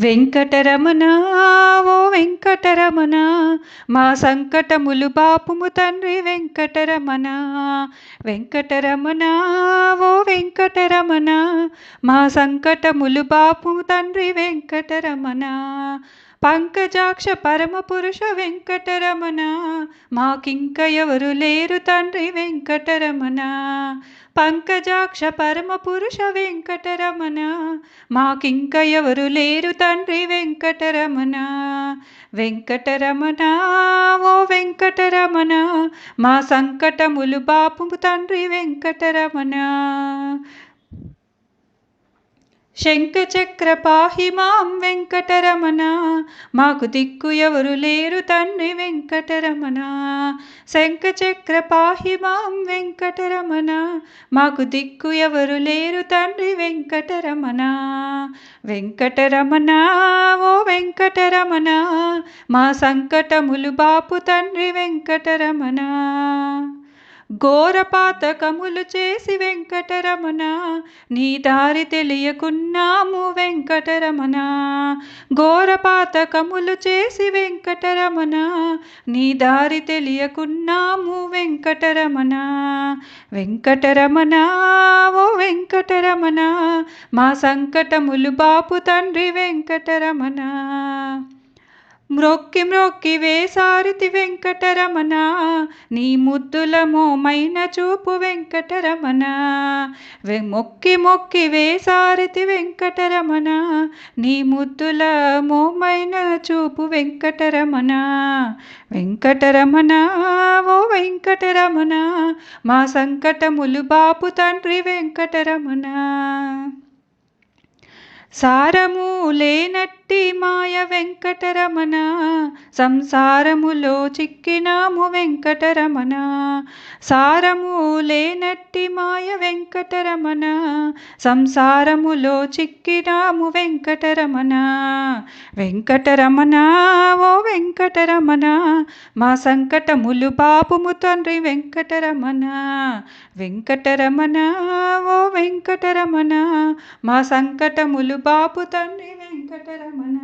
వెంకటరమణ ఓ వెంకటరమణ మా సంకటములు బాపుము తండ్రి వెంకటరమణ. వెంకటరమణ ఓ వెంకటరమణ మా సంకటములు బాపుము తండ్రి వెంకటరమణ. పంకజాక్ష పరమపురుష వెంకటరమణ మాకింక ఎవరు లేరు తండ్రి వెంకటరమణ. పంకజాక్ష పరమపురుష వెంకటరమణ మాకింక ఎవరు లేరు తండ్రి వెంకటరమణ. వెంకటరమణ ఓ వెంకటరమణ మా సంకటములు బాపు తండ్రి వెంకటరమణ. శంఖచక్రపాహి మాం వెంకటరమణ. మాకు దిక్కు ఎవరు లేరు తండ్రి వెంకటరమణ. శంఖచక్రపాహి మాం వెంకటరమణ. మాకు దిక్కు ఎవరు లేరు తండ్రి వెంకటరమణ. వెంకటరమణ ఓ వెంకటరమణ. మా సంకటములు బాపు తండ్రి వెంకటరమణ. ఘోరపాతకములు చేసి వెంకటరమణ నీ దారి తెలియకున్నాము వెంకటరమణ. ఘోరపాతకములు చేసి వెంకటరమణ నీ దారి తెలియకున్నాము వెంకటరమణ. వెంకటరమణ ఓ వెంకటరమణ మా సంకటములు బాపు తండ్రి వెంకటరమణ. మ్రొక్కి మ్రొక్కి వేసారితి వెంకటరమణ. నీ ముద్దుల మోమైన చూపు వెంకటరమణ. మొక్కి మొక్కి వేసారితి వెంకటరమణ. నీ ముద్దుల మోమైన చూపు వెంకటరమణ. వెంకటరమణ ఓ వెంకటరమణ మా సంకటములు బాపు తండ్రి వెంకటరమణ. సారము లేనట్టి మాయ వెంకటరమణ సంసారములో చిక్కినాము వెంకటరమణ. సారము లేనట్టి మాయ వెంకటరమణ సంసారములో చిక్కినాము వెంకటరమణ. వెంకటరమణ ఓ వెంకటరమణ మా సంకటములు పాపము తండ్రి వెంకటరమణ. వెంకటరమణ ఓ వెంకటరమణ మా సంకటములు బాపు తండ్రి వెంకటరమణ.